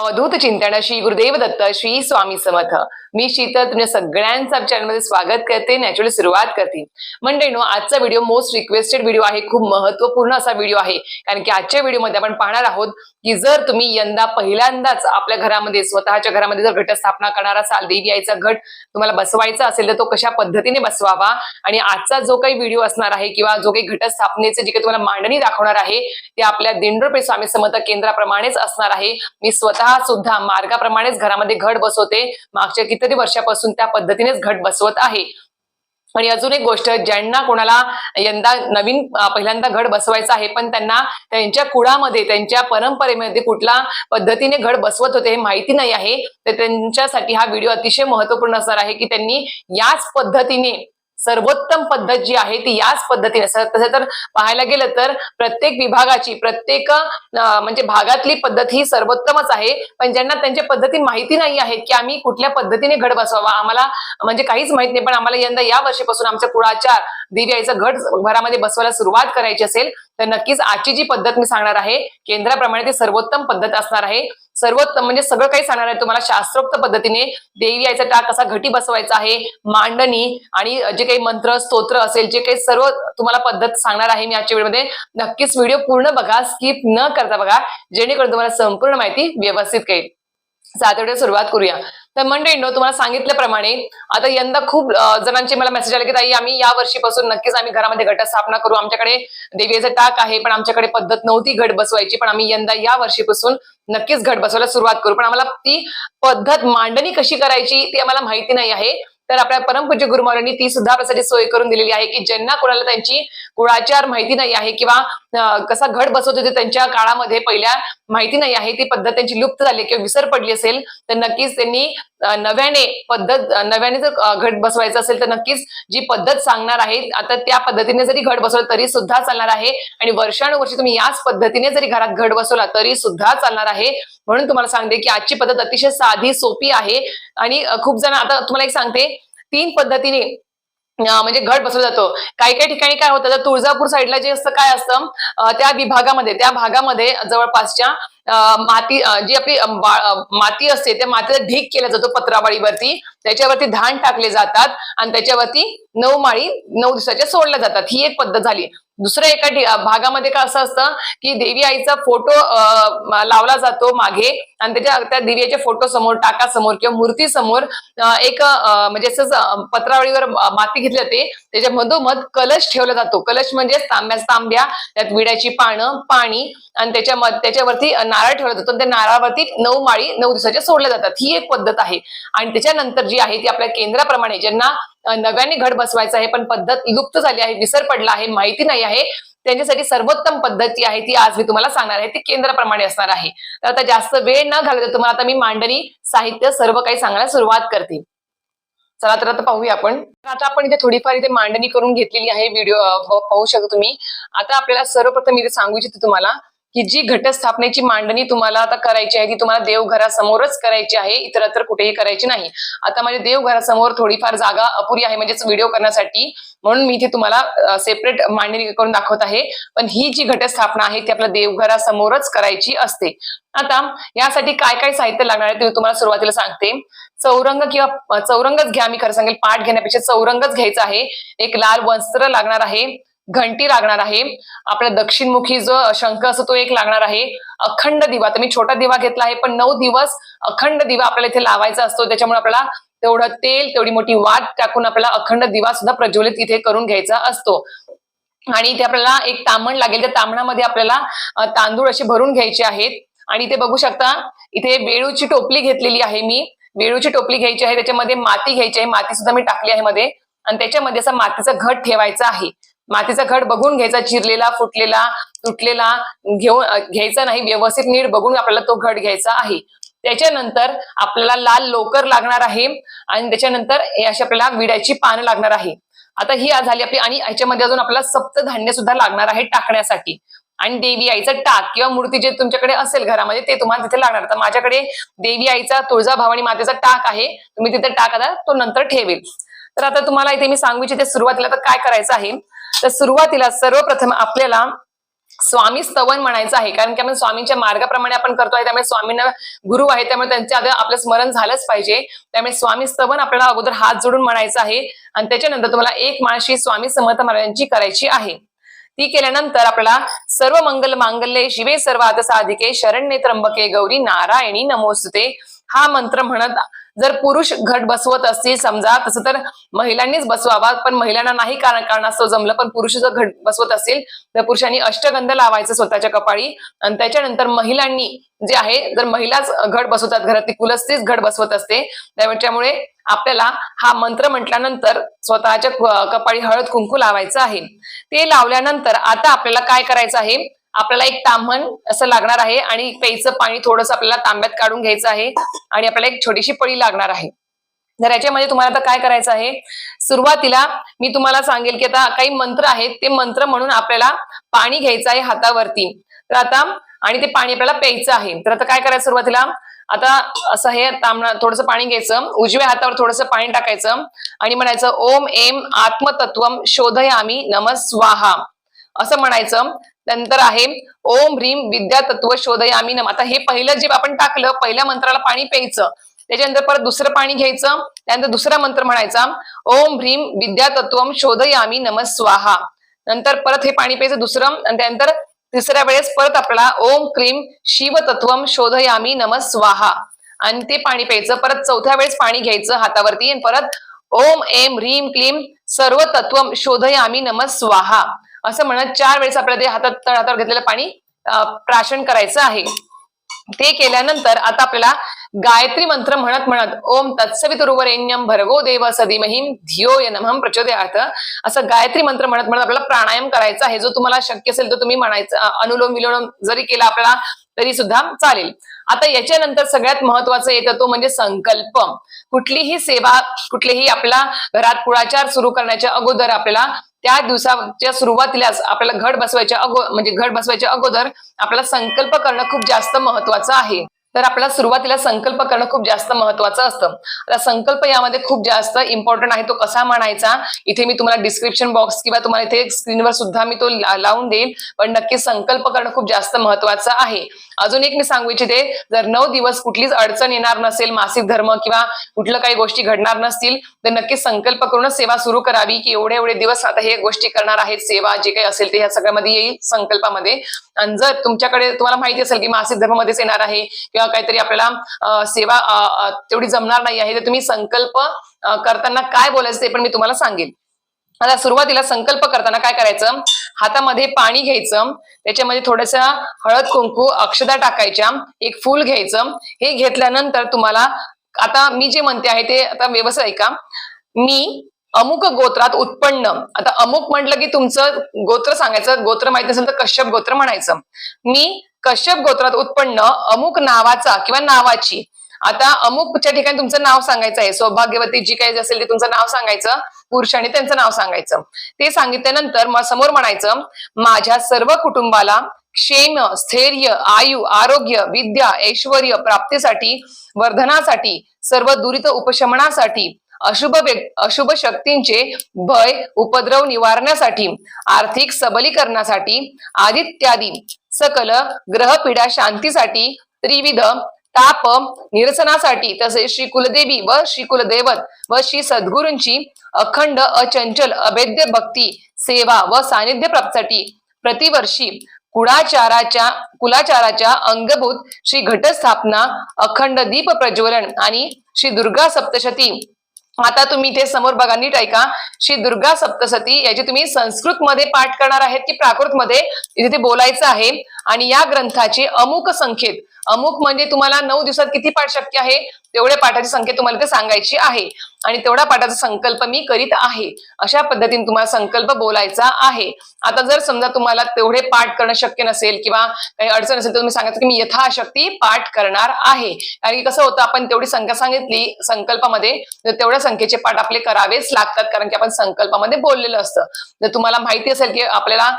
अवधूत चिंतन श्री गुरुदेव दत्त श्री स्वामी समर्थ. मी शीतल तुमच्या सगळ्यांचं आमच्या चॅनलमध्ये स्वागत करते. नॅचरली सुरुवात करते. मंडळीनो आजचा व्हिडिओ मोस्ट रिक्वेस्टेड व्हिडिओ आहे. खूप महत्त्वपूर्ण असा व्हिडिओ आहे. कारण की आजच्या व्हिडिओमध्ये आपण पाहणार आहोत की जर तुम्ही यंदा पहिल्यांदाच आपल्या घरामध्ये स्वतःच्या घरामध्ये जर घटस्थापना करणार असाल देवी आईचा घट तुम्हाला बसवायचा असेल तर तो कशा पद्धतीने बसवावा? आणि आजचा जो काही व्हिडिओ असणार आहे किंवा जो काही घटस्थापनेचे जे काही तुम्हाला मांडणी दाखवणार आहे ते आपल्या दिंडोरपे स्वामी समर्थ केंद्राप्रमाणेच असणार आहे. मी स्वतः सुद्धा मार्गाप्रमाणेच घरामध्ये घट बसवते. मागच्या कितीतरी वर्षापासून त्या पद्धतीनेच घट बसवत आहे. आणि अजून एक गोष्ट ज्यांना कोणाला यंदा नवीन पहिल्यांदा घड बसवायचा आहे पण त्यांना त्यांच्या कुळामध्ये त्यांच्या परंपरेमध्ये कुठल्या पद्धतीने घड बसवत होते हे माहिती नाही आहे. तर त्यांच्यासाठी हा व्हिडिओ अतिशय महत्त्वपूर्ण असणार आहे की त्यांनी याच पद्धतीने सर्वोत्तम पद्धत जी आहे ती याच पद्धतीने. तसं तर पाहायला गेलं तर प्रत्येक विभागाची प्रत्येक म्हणजे भागातली पद्धत ही सर्वोत्तमच आहे. पण ज्यांना त्यांच्या पद्धती माहिती नाही आहेत की आम्ही कुठल्या पद्धतीने घड बसवावा आम्हाला म्हणजे काहीच माहीत नाही. पण आम्हाला यंदा या वर्षीपासून आमच्या कुळाचार दिव्याचा घट घरामध्ये बसवायला सुरुवात करायची असेल तर नक्कीच आजची जी पद्धत मी सांगणार आहे केंद्राप्रमाणे ती सर्वोत्तम पद्धत असणार आहे. सर्वोत्तम म्हणजे सगळं काही सांगणार आहे तुम्हाला शास्त्रोक्त पद्धतीने देवी यायचा टाक कसा घटी बसवायचा आहे मांडणी आणि जे काही मंत्र स्तोत्र असेल जे काही सर्व तुम्हाला पद्धत सांगणार आहे मी आजच्या वेळेमध्ये नक्कीच व्हिडिओ पूर्ण बघा स्किप न करता बघा जेणेकरून तुम्हाला संपूर्ण माहिती व्यवस्थित कळेल. सातवड्या सुरुवात करूया. तर मंडळींनो तुम्हाला सांगितल्याप्रमाणे आता यंदा खूप जणांचे मला मेसेज आले की ताई आम्ही या वर्षीपासून नक्कीच आम्ही घरामध्ये घटस्थापना करू. आमच्याकडे देवीचं टाक आहे पण आमच्याकडे पद्धत नव्हती घट बसवायची. पण आम्ही यंदा या वर्षीपासून नक्कीच घट बसवायला सुरुवात करू. पण आम्हाला ती पद्धत मांडणी कशी करायची ती आम्हाला माहिती नाही आहे. तर आपल्या परमपूज्य गुरुमारांनी ती सुद्धा आपल्यासाठी सोय करून दिलेली आहे की ज्यांना कोणाला त्यांची कुळाचार माहिती नाही आहे किंवा कसा घट बसवत होते त्यांच्या काळामध्ये पहिल्या माहिती नाही आहे ती पद्धत त्यांची लुप्त झाली किंवा विसर पडली असेल तर नक्कीच त्यांनी नव्याने पद्धत नव्याने जर घट बसवायचं असेल तर नक्कीच जी पद्धत सांगणार आहे आता त्या पद्धतीने जरी घट बसवलं तरी सुद्धा चालणार आहे. आणि वर्षानुवर्षी तुम्ही याच पद्धतीने जरी घरात घट बसवला तरी सुद्धा चालणार आहे. म्हणून तुम्हाला सांगते की आजची पद्धत अतिशय साधी सोपी आहे. आणि खूप जण आता तुम्हाला एक सांगते तीन पद्धतीने म्हणजे घट बसवला जातो. काही काही ठिकाणी काय होतं तर तुळजापूर साईडला जे असतं काय असतं त्या विभागामध्ये त्या भागामध्ये जवळपासच्या माती जी आपली माती असते त्या मातीचा ढीक केला जातो पत्रावळीवरती. त्याच्यावरती धान टाकले जातात आणि त्याच्यावरती नऊ माळी नऊ दिवसाच्या सोडल्या जातात. ही एक पद्धत झाली. दुसऱ्या एका भागामध्ये का असं असतं की देवी आईचा फोटो लावला जातो मागे आणि त्याच्या त्या देवी आईच्या फोटो समोर टाका समोर किंवा मूर्ती समोर एक म्हणजे असं पत्रावळीवर माती घेतली जाते. त्याच्या मधोमध कलश ठेवला जातो. कलश म्हणजे तांब्या तांब्या त्यात विड्याची पानं पाणी आणि त्याच्या मध- त्याच्यावरती नारळ ठेवला जातो. त्या नारळावरती नऊ माळी नऊ दिवसाच्या सोडल्या जातात. ही एक पद्धत आहे. आणि त्याच्यानंतर जी आहे ती आपल्या केंद्राप्रमाणे ज्यांना नव्याने घड बसवायचा आहे पण पद्धत लुप्त झाली आहे विसर पडला आहे माहिती नाही आहे. त्यांच्यासाठी सर्वोत्तम पद्धत जी आहे ती आज मी तुम्हाला सांगणार आहे. ती केंद्राप्रमाणे असणार आहे. तर आता जास्त वेळ न घालवता तुम्हाला आता मी मांडणी साहित्य सर्व काही सांगायला सुरुवात करते. चला तर आता पाहूया आपण. आता आपण इथे थोडीफार इथे मांडणी करून घेतलेली आहे. व्हिडिओ पाहू शकता तुम्ही. आता आपल्याला सर्वप्रथम इथे सांगू इच्छिते तुम्हाला. की जी घटस्थापनेची मांडणी तुम्हाला आता करायची आहे ती तुम्हाला देवघरासमोरच करायची आहे इतरत्र कुठेही करायची नाही. आता माझ्या देवघरासमोर थोडीफार जागा अपुरी आहे म्हणजेच व्हिडिओ करण्यासाठी. म्हणून मी इथे तुम्हाला सेपरेट मांडणी करून दाखवत आहे. पण ही जी घटस्थापना आहे ती आपल्या देवघरासमोरच करायची असते. आता यासाठी काय काय साहित्य लागणार आहे ते मी तुम्हाला सुरुवातीला सांगते. चौरंग किंवा चौरंगच घ्या मी खरं सांगेल पाठ घेण्यापेक्षा चौरंगच घ्यायचा आहे. एक लाल वस्त्र लागणार आहे. घंटी लागणार आहे. आपला दक्षिणमुखी जो शंख असतो तो एक लागणार आहे. अखंड दिवा तर मी छोटा दिवा घेतला आहे पण नऊ दिवस अखंड दिवा आपल्याला इथे लावायचा असतो. त्याच्यामुळे आपल्याला तेवढं तेल तेवढी मोठी वाट टाकून आपल्याला अखंड दिवा सुद्धा प्रज्वलित इथे करून घ्यायचा असतो. आणि इथे आपल्याला एक तामण लागेल. त्या तामणामध्ये आपल्याला तांदूळ असे भरून घ्यायचे आहेत. आणि इथे बघू शकता इथे वेळूची टोपली घेतलेली आहे मी. वेळूची टोपली घ्यायची आहे. त्याच्यामध्ये माती घ्यायची आहे. माती सुद्धा मी टाकली आहे मध्ये. आणि त्याच्यामध्ये असा मातीचा घट ठेवायचा आहे. मातीचा घट बघून घ्यायचा चिरलेला फुटलेला तुटलेला घेऊन घ्यायचा नाही व्यवस्थित नीट बघून आपल्याला तो घट घ्यायचा आहे. त्याच्यानंतर आपल्याला लाल लोकर लागणार आहे आणि त्याच्यानंतर हे अशी आपल्याला विड्याची पानं लागणार आहे. आता ही आज झाली आपली आणि ह्याच्यामध्ये अजून आपल्याला सप्तधान्य सुद्धा लागणार आहे टाकण्यासाठी. आणि देवी आईचं टाक किंवा मूर्ती जे तुमच्याकडे असेल घरामध्ये ते तुम्हाला तिथे लागणार. तर माझ्याकडे देवी आईचा तुळजाभवानी मातेचा टाक आहे. तुम्ही तिथे टाक आता तो नंतर ठेवेल. तर आता तुम्हाला इथे मी सांगू इच्छिते सुरुवातीला तर काय करायचं आहे? तर सुरुवातीला सर्वप्रथम आपल्याला स्वामी स्तवन म्हणायचं आहे. कारण की आपण स्वामींच्या मार्गाप्रमाणे आपण करतोय त्यामुळे स्वामींना गुरु आहे त्यामुळे त्यांच्या आधी आपलं स्मरण झालंच पाहिजे. त्यामुळे स्वामी स्तवन आपल्याला अगोदर हात जोडून म्हणायचं आहे. आणि त्याच्यानंतर तुम्हाला एक माळशी स्वामी समर्थ महाराजांची करायची आहे. ती केल्यानंतर आपल्याला सर्व मंगल मांगल्ये शिवे सर्वात साधिके शरण्ये त्र्यंबके गौरी नारायणी नमोस्तुते. हा मंत्र म्हणत जर पुरुष घट बसवत असतील समजा तसं तर महिलांनीच बसवावा पण महिलांना नाही कारण कारणास्तव जमलं पण पुरुष जर घट बसवत असतील तर पुरुषांनी अष्टगंध लावायचं स्वतःच्या कपाळी. आणि त्याच्यानंतर महिलांनी जे आहे जर महिलाच घट बसवतात घरातली कुलस्तीच घट बसवत असते. त्यामुळे आपल्याला हा मंत्र म्हटल्यानंतर स्वतःच्या कपाळी हळद कुंकू लावायचं आहे. ते लावल्यानंतर आता आपल्याला काय करायचं आहे? आपल्याला एक ताम्हण असं लागणार आहे आणि प्यायचं पाणी थोडंसं आपल्याला तांब्यात काढून घ्यायचं आहे आणि आपल्याला एक छोटीशी पळी लागणार आहे. तर याच्यामध्ये तुम्हाला आता काय करायचं आहे? सुरुवातीला मी तुम्हाला सांगेल की आता काही मंत्र आहेत ते मंत्र म्हणून आपल्याला पाणी घ्यायचं आहे हातावरती. तर आता आणि ते पाणी आपल्याला प्यायचं आहे. तर आता काय करायचं सुरुवातीला? आता असं हे तांबणा थोडंसं पाणी घ्यायचं उजव्या हातावर थोडंसं पाणी टाकायचं आणि म्हणायचं ओम एम आत्मतत्वम शोधयामी नम स्वाहा. असं म्हणायचं नंतर आहे ओम ह्रीम विद्या तत्व शोधयामी नम. आता हे पहिलं जे आपण टाकलं पहिल्या मंत्राला पाणी प्यायचं. त्याच्यानंतर परत दुसरं पाणी घ्यायचं त्यानंतर दुसरा मंत्र म्हणायचा ओम ह्रीम विद्या तत्वम शोधयामी नम स्वाहा. नंतर परत हे पाणी प्यायचं दुसरं आणि त्यानंतर तिसऱ्या वेळेस परत आपल्याला ओम क्रीम शिव तत्व शोधयामी नम स्वाहा. आणि ते पाणी प्यायचं परत चौथ्या वेळेस पाणी घ्यायचं हातावरती आणि परत ओम एम ह्रीम क्लीम सर्व तत्व शोधयामी नम स्वाहा. असं म्हणत चार वेळेस आपल्याला ते हातात तळ घेतलेलं पाणी प्राशन करायचं आहे. ते केल्यानंतर आता आपल्याला गायत्री मंत्र म्हणत म्हणत ओम तत्सवितुरुवरेण्यम भर्गो देव सदिमहिम धियो यनमहम प्रचोदयार्थ असं गायत्री मंत्र म्हणत म्हणत आपल्याला प्राणायाम करायचा आहे. जो तुम्हाला शक्य असेल तो तुम्ही म्हणायचं अनुलोम विलोम जरी केला आपल्याला तरी सुद्धा चालेल. आता याच्यानंतर सगळ्यात महत्वाचं येतं तो म्हणजे संकल्प. कुठलीही सेवा कुठलीही आपला घरात कुळाचार सुरू करण्याच्या अगोदर आपल्याला त्या दिवसाच्या सुरुवातीलाच आपल्याला घट बसवायच्या अगो म्हणजे घट बसवायच्या अगोदर आपल्याला संकल्प करणं खूप जास्त महत्वाचं आहे. तर आपल्याला सुरुवातीला संकल्प करणं खूप जास्त महत्वाचं असतं. आता संकल्प यामध्ये खूप जास्त इम्पॉर्टंट आहे तो कसा म्हणायचा इथे मी तुम्हाला डिस्क्रिप्शन बॉक्स किंवा तुम्हाला इथे स्क्रीनवर सुद्धा मी तो लावून देईल पण नक्की संकल्प करणं खूप जास्त महत्वाचं आहे. अजून एक मी सांगू इच्छिते जर नऊ दिवस कुठलीच अडचण येणार नसेल मासिक धर्म किंवा कुठलं काही गोष्टी घडणार नसतील तर नक्की संकल्प करूनच सेवा सुरू करावी की एवढे एवढे दिवस आता हे गोष्टी करणार आहेत सेवा जे काही असेल ते ह्या सगळ्यामध्ये येईल संकल्पामध्ये. आणि जर तुमच्याकडे तुम्हाला माहिती असेल की मासिक धर्मामध्येच येणार आहे किंवा काहीतरी आपल्याला सेवा तेवढी जमणार नाही आहे तर तुम्ही संकल्प करताना काय बोलायचं ते पण मी तुम्हाला सांगेन. आता सुरुवातीला संकल्प करताना काय करायचं? हातामध्ये पाणी घ्यायचं त्याच्यामध्ये थोडस हळद कुंकू अक्षदा टाकायच्या एक फूल घ्यायचं हे घेतल्यानंतर तुम्हाला आता मी जे म्हणते आहे ते आता व्यवस्थित ऐका. मी अमुक गोत्रात उत्पन्न. आता अमुक म्हटलं की तुमचं गोत्र सांगायचं गोत्र माहीत नसेल तर कश्यप गोत्र म्हणायचं. मी कश्यप गोत्रात उत्पन्न अमुक नावाचा किंवा नावाची. आता अमुकच्या ठिकाणी तुमचं नाव सांगायचं आहे. सौभाग्यवती जी काही असेल ते तुमचं नाव सांगायचं पुरुषाने त्यांचं नाव सांगायचं. ते सांगितल्यानंतर मग समोर म्हणायचं माझ्या सर्व कुटुंबाला क्षेम स्थैर्य आयु आरोग्य विद्या ऐश्वर प्राप्तीसाठी वर्धनासाठी सर्व दुरित उपशमनासाठी अशुभ अशुभ शक्तींचे भय उपद्रव निवारण्यासाठी आर्थिक सबलीकरणासाठी आदित्यादी सकल ग्रहपीडा शांतीसाठी त्रिविध ताप निरसनासाठी तसेच श्री कुलदेवी व श्री कुलदैवत व श्री सद्गुरूंची अखंड अचंचल अभेद्य भक्ती सेवा व सानिध्य प्राप्तीसाठी प्रतिवर्षी कुळाचाराच्या कुलाचाराच्या अंगभूत श्री घटस्थापना अखंड दीप प्रज्वलन आणि श्री दुर्गा सप्तशती आता तुम्ही इथे समोर बघा नीट ऐका. श्री दुर्गा सप्तसती याची तुम्ही संस्कृत मध्ये पाठ करणार आहेत की प्राकृत मध्ये इथे ते बोलायचं आहे. आणि या ग्रंथाचे अमुक संख्येत अमुक म्हणजे तुम्हाला नऊ दिवसात किती पाठ शक्य आहे? तेवढ्या पाठाची संख्या तुम्हाला ते सांगायची आहे. आणि तेवढा पाठाचा संकल्प मी करीत आहे. अशा पद्धतीने तुम्हाला संकल्प बोलायचा आहे. आता जर समजा तुम्हाला तेवढे पाठ करणं शक्य नसेल किंवा काही अडचण असेल तर तुम्ही सांगायचं की मी यथाशक्ती पाठ करणार आहे. कारण की कसं होतं आपण तेवढी संख्या सांगितली संकल्पामध्ये तर तेवढ्या संख्येचे पाठ आपले करावेच लागतात. कारण की आपण संकल्पामध्ये बोललेलं असतं. जर तुम्हाला माहिती असेल की आपल्याला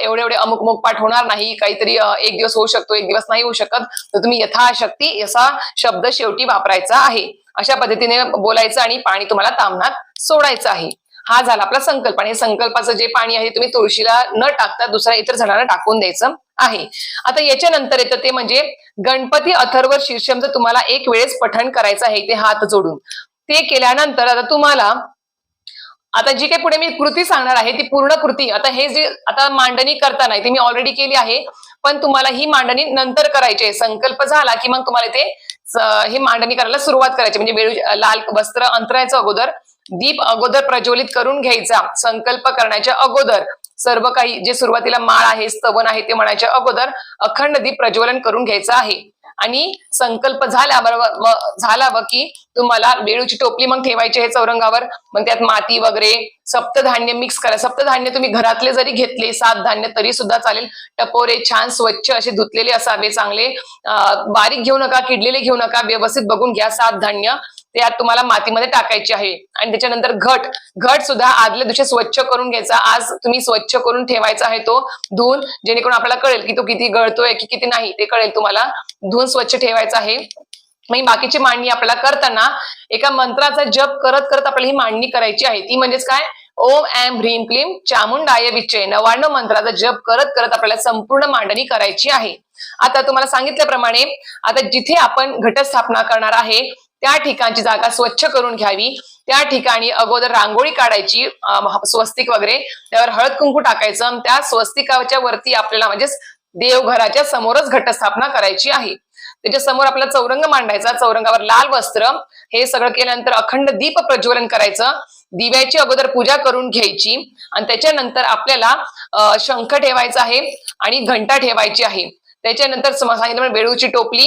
एवढे एवढे अमुक अमुक पाठ होणार नाही काहीतरी एक दिवस होऊ शकतो एक दिवस नाही होऊ शकत तर तुम्ही यथाशक्ती असा शब्द शेवटी वापरायचा आहे. अशा पद्धतीने बोलायचं आणि पाणी तुम्हाला तामणात सोडायचं आहे. हा झाला आपला संकल्प आणि संकल्पाचं जे पाणी आहे तुम्ही तुळशीला न टाकता दुसऱ्या इतर झाडांना टाकून द्यायचं आहे. आता याच्यानंतर येतं ते म्हणजे गणपती अथर्व शीर्षमचं तुम्हाला एक वेळेस पठण करायचं आहे ते हात जोडून. ते केल्यानंतर आता तुम्हाला आता जी काही पुढे मी कृती सांगणार आहे ती पूर्ण कृती. आता हे जे आता मांडणी करताना ती मी ऑलरेडी केली आहे पण तुम्हाला ही मांडणी नंतर करायची आहे. संकल्प झाला की मग तुम्हाला ते ही मांडणी करायला सुरुवात करायची. म्हणजे वेळू लाल वस्त्र अंतरायचं अगोदर दीप अगोदर प्रज्वलित करून घ्यायचा संकल्प करण्याच्या अगोदर. सर्व काही जे सुरुवातीला माळ आहे स्तवन आहे ते म्हणायच्या अगोदर अखंड दीप प्रज्वलन करून घ्यायचं आहे. आणि संकल्प झाल्याबरोबर झाला की तुम्हाला बेळूची टोपली मग ठेवायची आहे चौरंगावर. मग त्यात माती वगैरे सप्तधान्य मिक्स करा. सप्तधान्य तुम्ही घरातले जरी घेतले सात धान्य तरी सुद्धा चालेल. टपोरे छान स्वच्छ असे धुतलेले असावे चांगले. बारीक घेऊ नका किडलेले घेऊ नका. व्यवस्थित बघून घ्या सात धान्य. ते आज तुम्हाला मातीमध्ये टाकायचे आहे. आणि त्याच्यानंतर घट. घट सुद्धा आदल्या दिवशी स्वच्छ करून घ्यायचा. आज तुम्ही स्वच्छ करून ठेवायचा आहे तो धुवून जेणेकरून आपल्याला कळेल की तो किती गळतोय की किती नाही ते कळेल तुम्हाला. धुवून स्वच्छ ठेवायचा आहे. मग बाकीची मांडणी आपल्याला करताना एका मंत्राचा जप करत करत आपल्याला ही मांडणी करायची आहे. ती म्हणजेच काय? ओम एम ह्रीम क्लीम चामुंडाय विचय. नव्याण्णव मंत्राचा जप करत करत आपल्याला संपूर्ण मांडणी करायची आहे. आता तुम्हाला सांगितल्याप्रमाणे आता जिथे आपण घटस्थापना करणार आहे त्या ठिकाणची जागा स्वच्छ करून घ्यावी. त्या ठिकाणी अगोदर रांगोळी काढायची स्वस्तिक वगैरे. त्यावर हळद कुंकू टाकायचं आणि त्या स्वस्तिकाच्या वरती आपल्याला म्हणजेच देवघराच्या समोरच घटस्थापना करायची आहे. त्याच्यासमोर आपला चौरंग मांडायचा. चौरंगावर लाल वस्त्र. हे सगळं केल्यानंतर अखंड दीप प्रज्वलन करायचं. दिव्याची अगोदर पूजा करून घ्यायची. आणि त्याच्यानंतर आपल्याला शंख ठेवायचा आहे आणि घंटा ठेवायची आहे. त्याच्यानंतर सांगितलं वेळूची टोपली.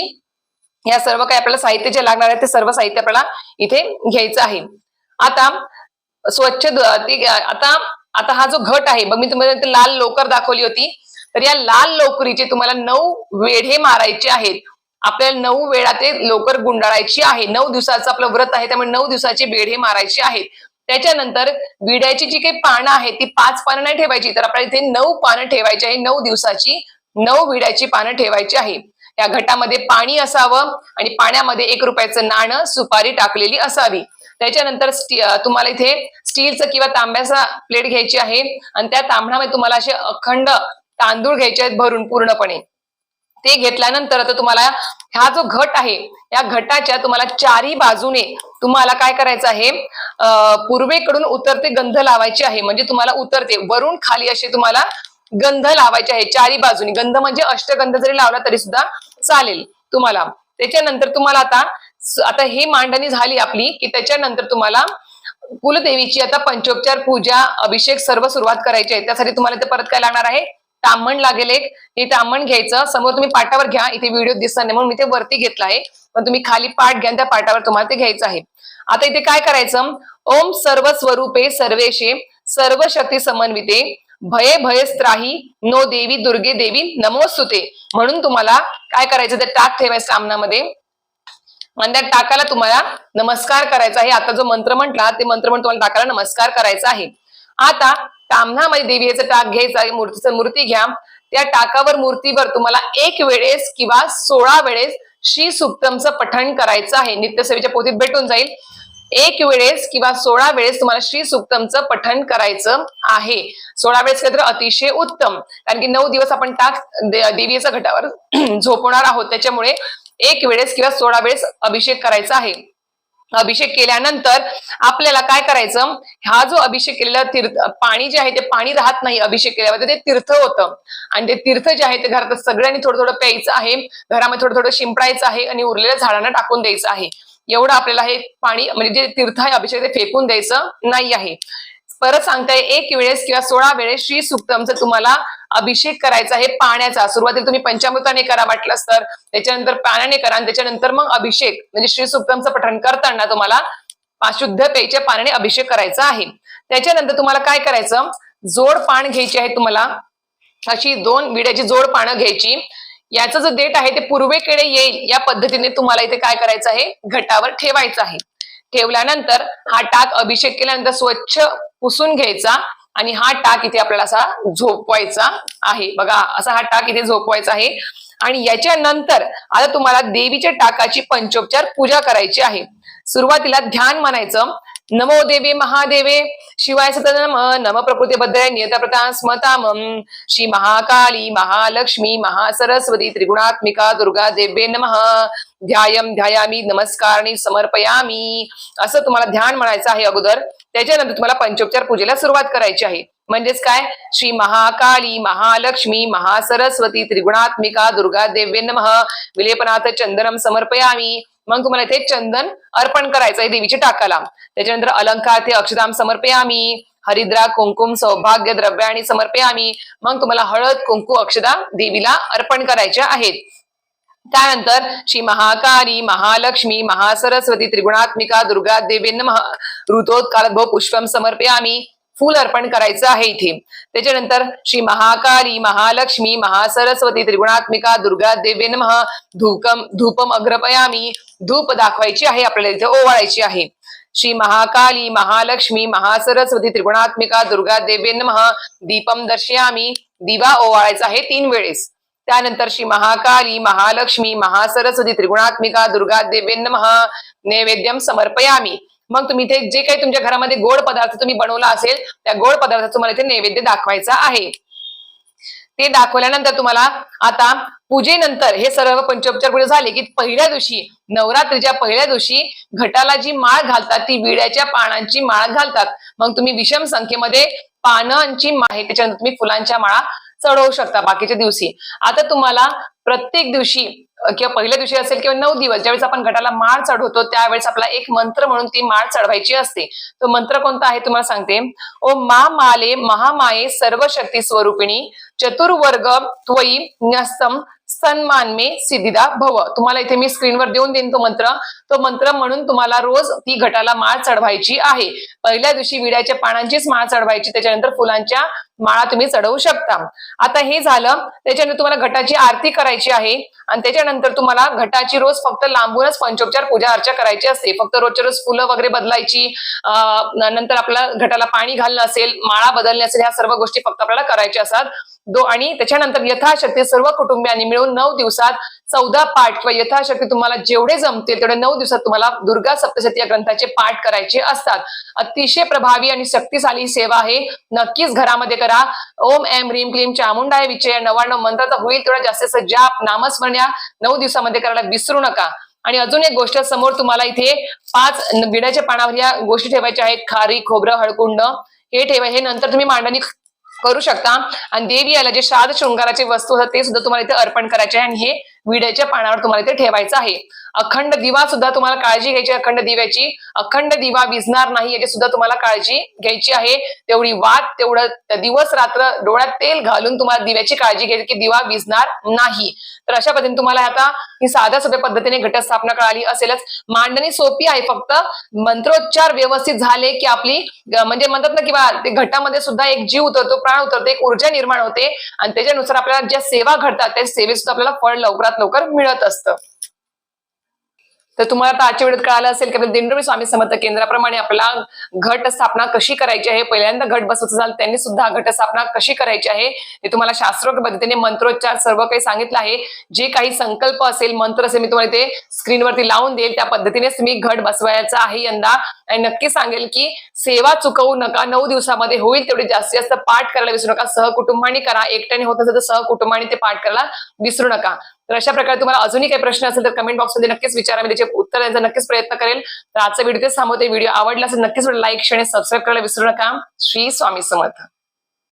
या सर्व काही आपल्याला साहित्य जे लागणार आहे ते सर्व साहित्य आपल्याला इथे घ्यायचं आहे. आता स्वच्छ आता आता हा जो घट आहे बघ मी तुम्हाला लाल लोकर दाखवली होती. तर या लाल लोकरीचे तुम्हाला नऊ वेढे मारायचे आहेत. आपल्याला नऊ वेळा ते लोकर गुंडाळायची आहे. नऊ दिवसाचं आपलं व्रत आहे त्यामुळे नऊ दिवसाचे वेढे मारायचे आहेत. त्याच्यानंतर विड्याची जी काही पानं आहेत ती पाच पानं नाही ठेवायची तर आपल्याला इथे नऊ पानं ठेवायची आहे. नऊ दिवसाची नऊ विड्याची पानं ठेवायची आहे. या घटामध्ये पाणी असावं आणि पाण्यामध्ये एक रुपयाचं नाणं सुपारी टाकलेली असावी. त्याच्यानंतर तुम्हाला इथे स्टीलचं किंवा तांब्याचा प्लेट घ्यायची आहे आणि त्या तांबण्यामध्ये तुम्हाला असे अखंड तांदूळ घ्यायचे आहेत भरून पूर्णपणे. ते घेतल्यानंतर आता तुम्हाला हा जो घट आहे या घटाच्या तुम्हाला चारी बाजूने तुम्हाला काय करायचं आहे? पूर्वेकडून उतरते गंध लावायचे आहे. म्हणजे तुम्हाला उतरते. वरून खाली असे तुम्हाला गंध लावायचे आहे चारी बाजूने. गंध म्हणजे अष्टगंध जरी लावला तरी सुद्धा चालेल तुम्हाला. त्याच्यानंतर तुम्हाला आता आता ही मांडणी झाली आपली की त्याच्यानंतर तुम्हाला कुलदेवीची आता पंचोपचार पूजा अभिषेक सर्व सुरुवात करायची आहे. त्यासाठी तुम्हाला ते परत काय लागणार आहे? ताम्हण लागेल एक. हे ताम्हण घ्यायचं. समोर तुम्ही पाटावर घ्या. इथे व्हिडिओ दिसणार नाही म्हणून मी ते वरती घेतलं आहे. पण तुम्ही खाली पाठ घ्या त्या पाटावर तुम्हाला ते घ्यायचं आहे. आता इथे काय करायचं? ओम सर्व स्वरूपे सर्वेशे सर्व शक्ती समन्विते भये भयस्त्राही नो देवी दुर्गे देवी नमोस्तुते. म्हणून तुम्हाला काय करायचं ते टाक ठेवायचं सामनामध्ये. आणि त्या टाकाला तुम्हाला नमस्कार करायचा आहे. आता जो मंत्र म्हटला ते मंत्र म्हणून तुम्हाला टाकाला नमस्कार करायचा आहे. आता ताम्हामध्ये देवीचं टाक घ्यायचा आहे मूर्तीचं मूर्ती घ्या. त्या टाकावर मूर्तीवर तुम्हाला एक वेळेस किंवा सोळा वेळेस श्री सुप्तमचं पठण करायचं आहे. नित्यसेवेच्या पोथीत भेटून जाईल. एक वेळेस किंवा सोळा वेळेस तुम्हाला श्री सुक्तमचं पठण करायचं आहे. सोळा वेळेस केलं तर अतिशय उत्तम. कारण की नऊ दिवस आपण टाक देवीच्या घटावर झोपणार आहोत. त्याच्यामुळे एक वेळेस किंवा सोळा वेळेस अभिषेक करायचा आहे. अभिषेक केल्यानंतर आपल्याला काय करायचं? हा जो अभिषेक केलेला तीर्थ पाणी जे आहे ते पाणी राहत नाही अभिषेक केल्यावर. ते तीर्थ होतं. आणि ते तीर्थ जे आहे ते घरात सगळ्यांनी थोडं थोडं प्यायचं आहे. घरामध्ये थोडं थोडं शिंपडायचं आहे आणि उरलेल्या झाडांना टाकून द्यायचं आहे. एवढं आपल्याला हे पाणी म्हणजे जे तीर्थ आहे अभिषेक ते फेकून द्यायचं नाही आहे. परत सांगताय एक वेळेस किंवा सोळा वेळेस श्री सुक्तमचं तुम्हाला अभिषेक करायचा आहे पाण्याचा. सुरुवातीला तुम्ही पंचामृताने करा वाटलंस तर त्याच्यानंतर पाण्याने करा आणि त्याच्यानंतर मग अभिषेक म्हणजे श्री सुक्तमचं पठण करताना तुम्हाला शुद्ध पेयच्या पाण्याने अभिषेक करायचा आहे. त्याच्यानंतर तुम्हाला काय करायचं? जोड पान घ्यायची आहे तुम्हाला. अशी दोन विड्याची जोड पानं घ्यायची. याचं जे देठ आहे ते पूर्वेकडे येईल या पद्धतीने तुम्हाला इथे काय करायचं आहे? घटावर ठेवायचं आहे. ठेवल्यानंतर हा टाक अभिषेक केल्यानंतर स्वच्छ पुसून घ्यायचा आणि हा टाक इथे आपल्याला असा झोपवायचा आहे. बघा असा हा टाक इथे झोपवायचा आहे. आणि याच्यानंतर आता तुम्हाला देवीच्या टाकाची पंचोपचार पूजा करायची आहे. सुरुवातीला ध्यान म्हणायचं. नमो देवी महादेवे शिवाय सत नम नम प्रकृती बद्ध नियतप्रता स्मताम श्री महाकाली महालक्ष्मी महासरस्वती त्रिगुणात्मिका दुर्गा देव्ये नमः। ध्यायम ध्यायामी नमस्कारणी समर्पयामी। असं तुम्हाला ध्यान म्हणायचं आहे अगोदर त्याच्यानंतर तुम्हाला पंचोपचार पूजेला सुरुवात करायची आहे. म्हणजेच काय? श्री महाकाली महालक्ष्मी महासरस्वती त्रिगुणात्मिका दुर्गा देव्ये नमः। विलेपनाथ चंदनम समर्पयामी। मग तुम्हाला इथे चंदन अर्पण करायचं आहे देवीच्या टाकाला. त्याच्यानंतर अलंकार ते अक्षदाम समर्पयामी हरिद्रा कुंकुम सौभाग्य द्रव्य आणि समर्पयामी मग तुम्हाला हळद कुंकू अक्षदा देवीला अर्पण करायच्या आहेत. त्यानंतर श्री महाकाली महालक्ष्मी महासरस्वती त्रिगुणात्मिका दुर्गा देवी नमः ऋतोत्कालभो पुष्पम समर्पयामी फूल अर्पण करायचं आहे इथे. त्याच्यानंतर श्री महाकाली महालक्ष्मी महासरस्वती त्रिगुणात्मिका दुर्गा देवी नमः धूकम धूपम अग्रपयामी धूप दाखवायची आहे आपल्याला इथे ओवाळायची आहे. श्री महाकाली महालक्ष्मी महासरस्वती त्रिगुणात्मिका दुर्गा देवेन नमः दीपम दर्शयामी दिवा ओवाळायचा आहे तीन वेळेस. त्यानंतर श्री महाकाली महालक्ष्मी महासरस्वती त्रिगुणात्मिका दुर्गा देवेन नमः नैवेद्यम समर्पयामी. मग तुम्ही इथे जे काही तुमच्या घरामध्ये गोड पदार्थ तुम्ही बनवला असेल त्या गोड पदार्थ तुम्हाला इथे नैवेद्य दाखवायचा आहे. ते दाखवल्यानंतर तुम्हाला आता पूजेनंतर हे सर्व पंचोपचार पूजा झाले की पहिल्या दिवशी नवरात्रीच्या पहिल्या दिवशी घटाला जी माळ घालतात ती विड्याच्या पानांची माळ घालतात. मग तुम्ही विषम संख्येमध्ये पानांची माळ आहे त्याच्यानंतर तुम्ही फुलांच्या माळा चढवू शकता बाकीच्या दिवशी. आता तुम्हाला प्रत्येक दिवशी किंवा पहिल्या दिवशी असेल किंवा नऊ दिवस ज्यावेळेस आपण घटाला माळ चढवतो त्यावेळेस आपला एक मंत्र म्हणून ती माळ चढवायची असते. तो मंत्र कोणता आहे तुम्हाला सांगते? ओ मा माले महामाये सर्व शक्ती स्वरूपिणी चतुर्वर्ग त्वयी न्यस्तम सन्मान मे सिद्धिदा भव. तुम्हाला इथे मी स्क्रीनवर देऊन देईन तो मंत्र. तो मंत्र म्हणून तुम्हाला रोज ती घटाला माळ चढवायची आहे. पहिल्या दिवशी विड्याच्या पानांचीच माळ चढवायची त्याच्यानंतर फुलांच्या माळा तुम्ही चढवू शकता. आता हे झालं त्याच्यानंतर तुम्हाला घटाची आरती करायची आहे. आणि त्याच्यानंतर तुम्हाला घटाची रोज फक्त लांबूनच पंचोपचार पूजा अर्चा करायची असते. फक्त रोजच्या रोज फुलं वगैरे बदलायची नंतर आपल्या घटाला पाणी घालणं असेल माळा बदलणे असेल ह्या सर्व गोष्टी फक्त आपल्याला करायच्या असतात. दो आणि त्याच्यानंतर यथाशक्ती सर्व कुटुंबियांनी मिळून नऊ दिवसात चौदा पाठ किंवा यथाशक्ती तुम्हाला जेवढे जमतील तेवढे नऊ दिवसात तुम्हाला दुर्गा सप्तशती या ग्रंथाचे पाठ करायचे असतात. अतिशय प्रभावी आणि शक्तिशाली सेवा आहे. नक्कीच घरामध्ये करा. ओम एम ह्रीम क्लीम चामुंडाय विचय नव्याण्णव मंत्राचा होईल तेवढा जास्तीत जाप नामस्मरण या नऊ दिवसामध्ये करायला विसरू नका. आणि अजून एक गोष्ट समोर तुम्हाला इथे पाच विड्याच्या पानावर या गोष्टी ठेवायच्या आहेत. खारी खोबरं हळकुंड. हे ठेवा. हे नंतर तुम्ही मांडणी करू शकता. आणि देवी याला जे श्राद्ध शृंगाराचे वस्तू असतात ते सुद्धा तुम्हाला इथे अर्पण करायचे आहे. आणि हे विड्याच्या पानावर तुम्हाला इथे ठेवायचं आहे. अखंड दिवा सुद्धा तुम्हाला काळजी घ्यायची अखंड दिव्याची. अखंड दिवा विजणार नाही याची सुद्धा तुम्हाला काळजी घ्यायची आहे. तेवढी वाद तेवढं दिवस रात्र डोळ्यात तेल घालून तुम्हाला दिव्याची काळजी घ्यायची की दिवा विजणार नाही. तर अशा पद्धतीने तुम्हाला आता ही साध्या सोप्या पद्धतीने घटस्थापना कळाली असेलच. मांडणी सोपी आहे फक्त. मंत्रोच्चार व्यवस्थित झाले की आपली म्हणजे म्हणतात ना किंवा ते घटामध्ये सुद्धा एक जीव उतरतो प्राण उतरतो एक ऊर्जा निर्माण होते. आणि त्याच्यानुसार आपल्याला ज्या सेवा घडतात त्या सेवेत सुद्धा आपल्याला फळ लवकरात लवकर मिळत असतं. तर तुम्हाला आता आजच्या वेळेत कळालं असेल की आपल्या दिंडोरी स्वामी समर्थ केंद्राप्रमाणे आपल्याला घट स्थापना कशी करायची आहे? पहिल्यांदा घट बसवायचं झालं त्यांनी सुद्धा घट स्थापना कशी करायची आहे? ते तुम्हाला शास्त्रोक्त पद्धतीने मंत्रोच्चार सर्व काही सांगितलं आहे. जे काही संकल्प असेल मंत्र असेल मी तुम्हाला ते स्क्रीनवरती लावून देईल. त्या पद्धतीनेच तुम्ही घट बसवायचा आहे यंदा. आणि नक्की सांगेल की सेवा चुकवू नका नऊ दिवसामध्ये होईल तेवढे जास्तीत जास्त पाठ करायला विसरू नका सहकुटुंबाने करा एकट्याने होत असेल तर सहकुटुंबाने ते पाठ करायला विसरू नका. तर अशा प्रकारे तुम्हाला अजूनही काही प्रश्न असेल तर कमेंट बॉक्समध्ये नक्कीच विचारा मी त्याचे उत्तर द्यायचा नक्कीच प्रयत्न करेल. तर आजचा व्हिडिओ तेच थांबवते. व्हिडिओ आवडला असेल नक्कीच लाईक शेअर सबस्क्राईब करायला विसरू नका. श्री स्वामी समर्थ.